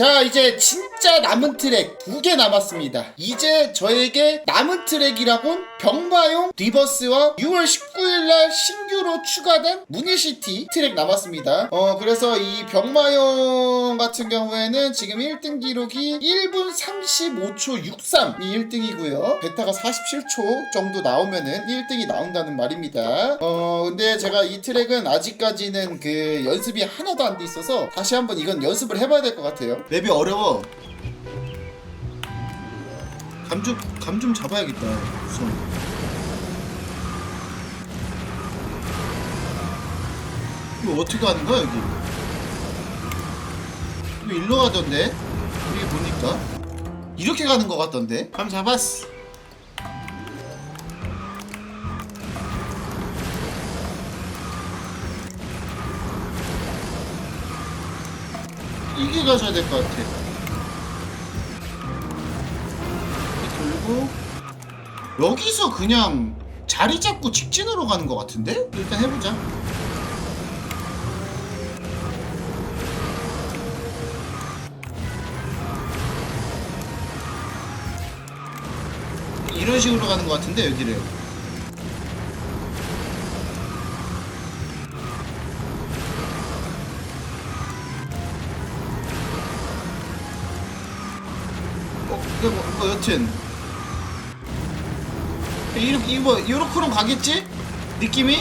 자 이제 진짜 남은 트랙 두 개 남았습니다. 이제 저에게 남은 트랙이라곤 병마용 리버스와 6월 19일날 신규로 추가된 무늬시티 트랙 남았습니다. 어 그래서 이 병마용 같은 경우에는 지금 1등 기록이 1분 35초 63이 1등이고요. 베타가 47초 정도 나오면은 1등이 나온다는 말입니다. 어 근데 제가 이 트랙은 아직까지는 그 연습이 하나도 안 돼 있어서 다시 한번 이건 연습을 해봐야 될 것 같아요 맵이 어려워. 감 좀 감 좀 잡아야겠다 우선. 이거 어떻게 하는 거야 여기? 이거 일로 가던데? 이게 보니까. 이렇게 가는 것 같던데? 감 잡았어 이게 가셔야 될 것 같아. 돌고. 여기서 그냥 자리 잡고 직진으로 가는 것 같은데? 일단 해보자. 이런 식으로 가는 것 같은데 여기를 여튼 이렇게 이거 이렇게로 가겠지? 느낌이?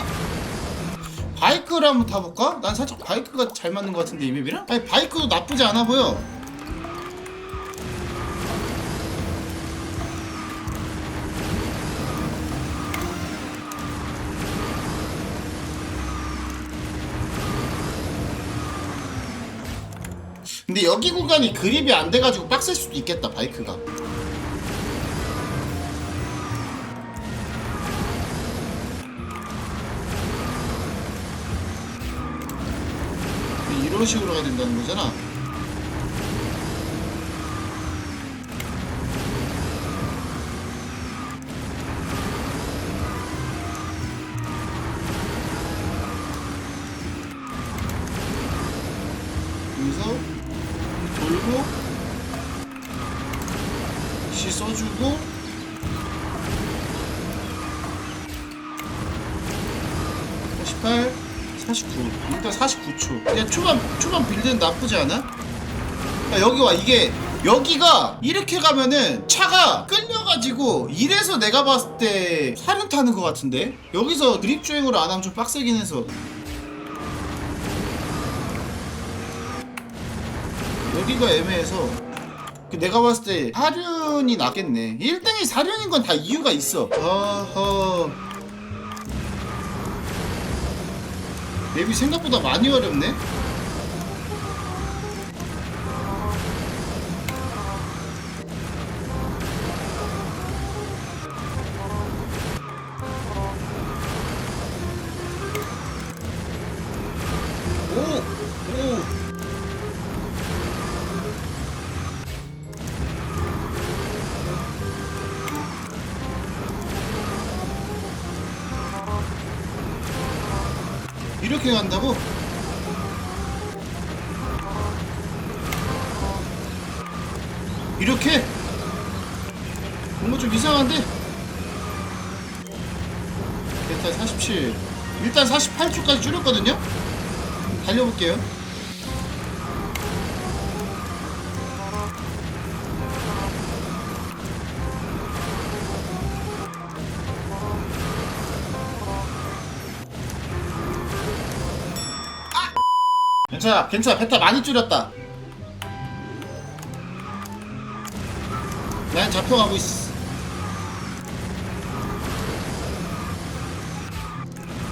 바이크를 한번 타볼까? 난 살짝 바이크가 잘 맞는 것 같은데 이 맵이랑? 아니 바이크도 나쁘지 않아 보여 근데 여기 구간이 그립이 안 돼가지고 빡셀 수도 있겠다 바이크가 이런 식으로 가야 된다는 거잖아. 여기서 돌고 시 써주고 48 49 일단 49 초 그냥 초반 초반 빌드는 나쁘지 않아? 야, 여기 와. 이게 여기가 이렇게 가면은 차가 끌려가지고 이래서 내가 봤을 때 사륜 타는 것 같은데? 여기서 드립 주행으로 안 하면 좀 빡세긴 해서. 여기가 애매해서 그 내가 봤을 때 사륜이 낫겠네. 1등이 사륜인 건 다 이유가 있어. 어허 맵이 생각보다 많이 어렵네 이렇게 간다고? 이렇게? 뭔가 좀 이상한데? 일단 47 일단 48초까지 줄였거든요? 달려볼게요 괜찮아 괜찮아. 베타 많이 줄였다. 난 잡혀가고 있어.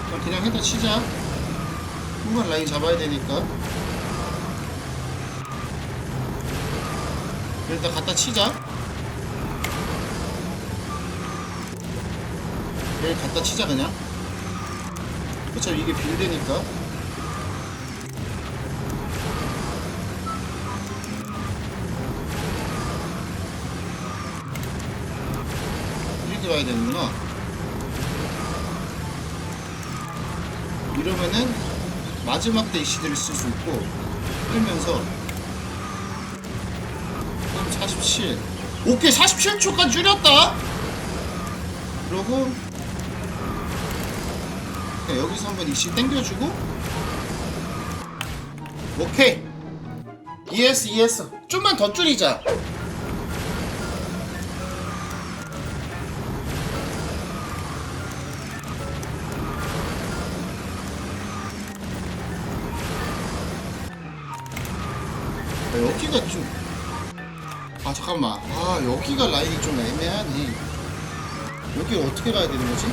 그럼 그냥 해다 치자. 후반 라인 잡아야 되니까. 일단 갖다 치자. 얘 갖다 치자 그냥. 어차피 이게 빌드니까 가야 되는구나. 이러면은 마지막 때 이시들을 쓸 수 있고 끌면서 47 오케이 47초까지 줄였다! 그러고 네, 여기서 한번 이씨 땡겨주고. 오케이! 이해했어 이해했어. 좀만 더 줄이자 아, 여기가 좀. 아, 잠깐만. 아, 여기가 라인이 좀 애매하네. 여기 어떻게 가야 되는 거지?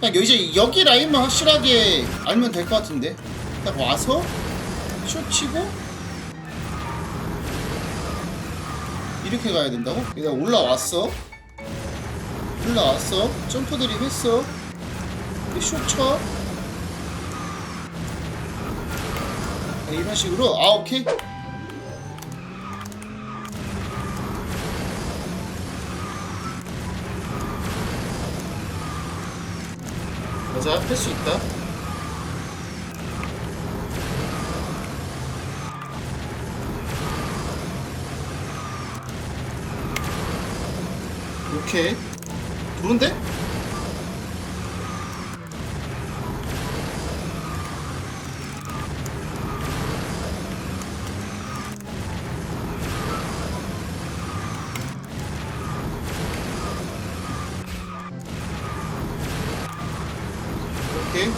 딱 이제 여기 라인만 확실하게 알면 될 것 같은데. 딱 와서, 슛 치고, 이렇게 가야 된다고? 내가 올라왔어. 올라왔어. 점프 드립 했어. 슛 쳐. 아, 이런 식으로 아 오케이 맞아 할수 있다 오케이 좋은데?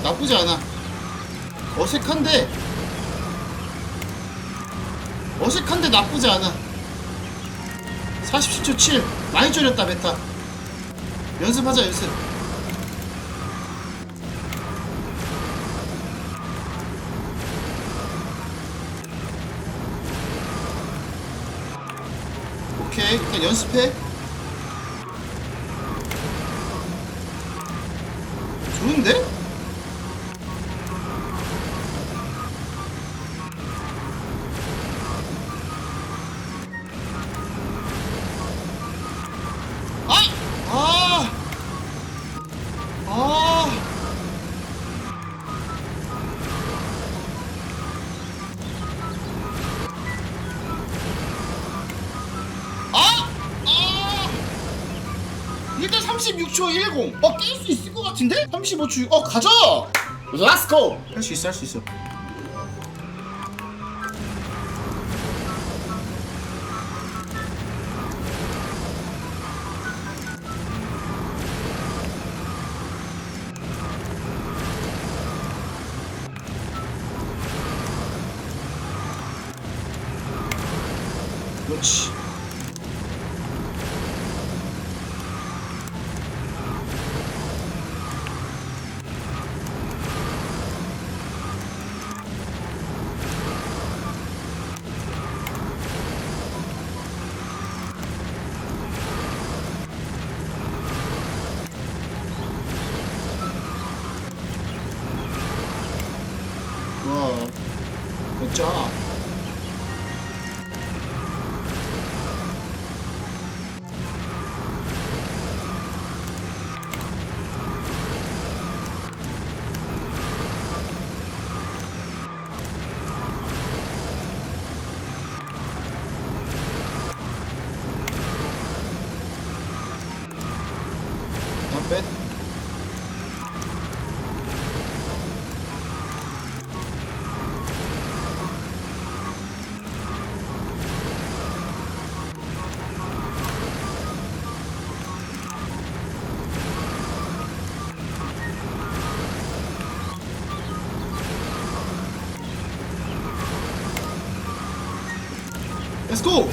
나쁘지 않아. 어색한데 어색한데 나쁘지 않아. 47초 7 많이 줄였다 베타. 연습하자 연습. 오케이 일단 연습해. 좋은데? 36초 10. 어, 깰 수 있을 것 같은데? 35초. 어, 가자! 렛츠고! 할 수 있어, 할 수 있어. 그렇지. Go!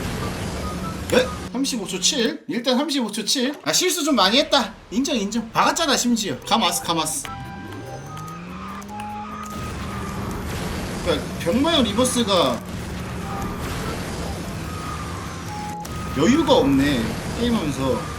네? 35초 7 일단 35초 7 아 실수 좀 많이 했다. 인정 인정. 박았잖아 심지어. 가마스 가마스 그러니까 병마형 리버스가 여유가 없네 게임하면서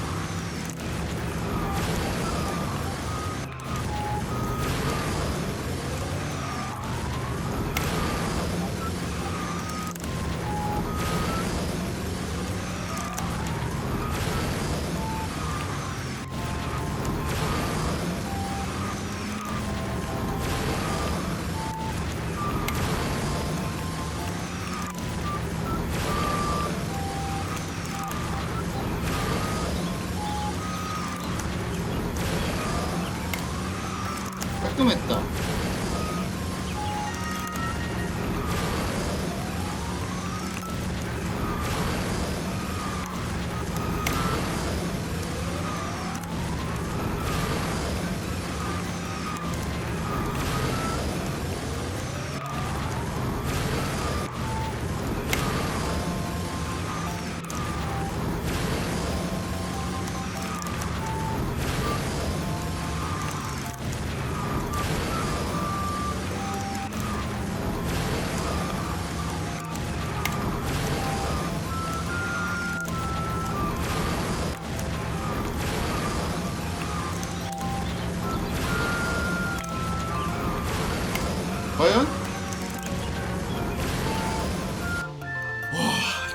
깔끔했다.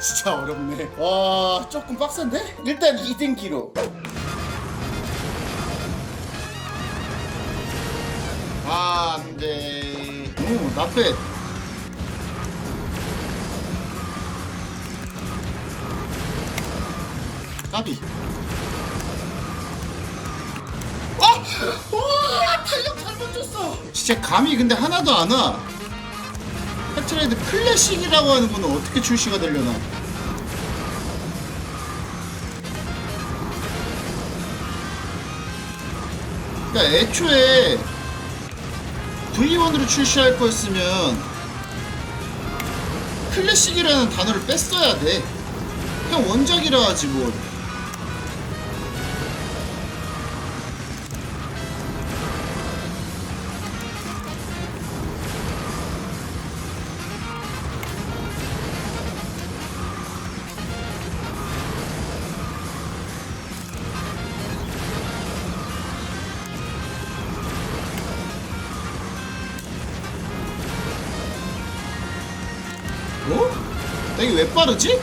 진짜 어렵네 와 조금 빡센데? 일단 2등 기록 아 안 돼 오 나빼 까비 어! 와 탄력 잘못 줬어 진짜 감이 근데 하나도 안 와. 패트레이드 클래식이라고 하는 거는 어떻게 출시가 되려나? 그러니까 애초에 V1으로 출시할 거였으면 클래식이라는 단어를 뺐어야 돼. 그냥 원작이라 하지 뭘. 이게 왜 빠르지?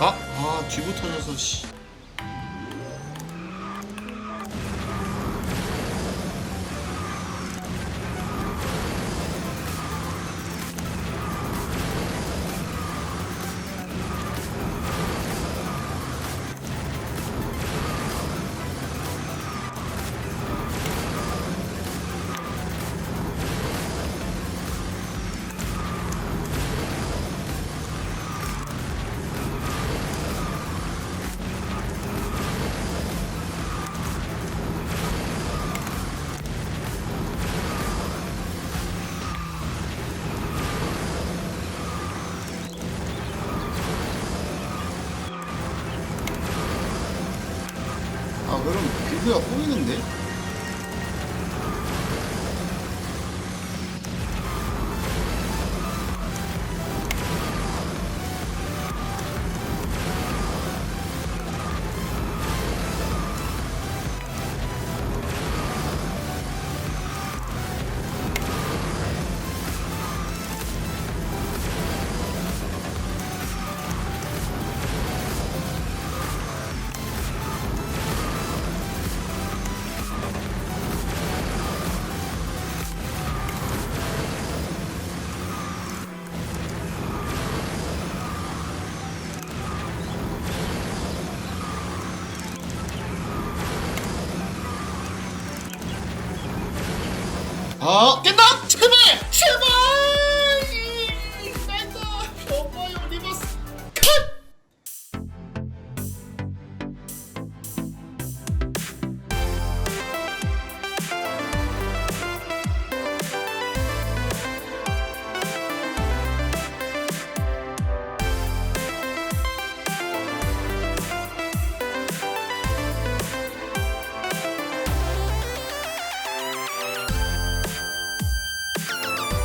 아, 아 뒤부 터져서 씨. 아 그럼 빌드가 꼬이는데? কিন্তু